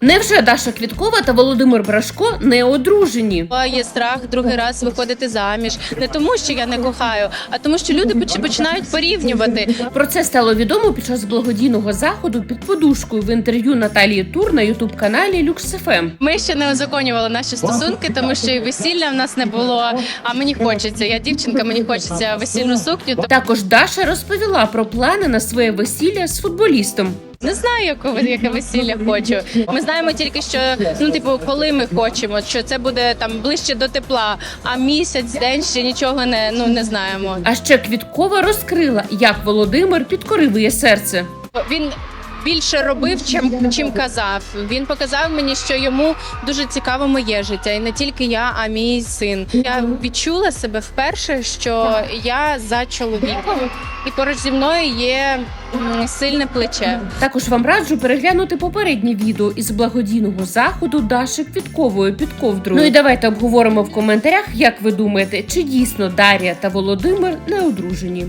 Невже Даша Квіткова та Володимир Брашко не одружені? Є страх другий раз виходити заміж. Не тому, що я не кохаю, а тому, що люди поч- починають порівнювати. Про це стало відомо під час благодійного заходу під подушкою в інтерв'ю Наталії Тур на ютуб каналі LuxFM. Ми ще не узаконювали наші стосунки, тому що і весілля в нас не було. А мені хочеться. Я дівчинка, мені хочеться весільну сукню. Також Даша розповіла про плани на своє весілля з футболістом. Не знаю, якого яке весілля хочу. Ми знаємо тільки, що ну, типу, коли ми хочемо, що це буде там ближче до тепла. А місяць, день ще нічого не ну не знаємо. А ще Квіткова розкрила, як Володимир підкорив її серце. Він більше робив, чим, чим казав. Він показав мені, що йому дуже цікаво моє життя, і не тільки я, а мій син. Я відчула себе вперше, що я за чоловіком, і поруч зі мною є сильне плече. Також вам раджу переглянути попереднє відео із благодійного заходу Даші Квіткової під ковдрою. Ну і давайте обговоримо в коментарях, як ви думаєте, чи дійсно Дар'я та Володимир не одружені.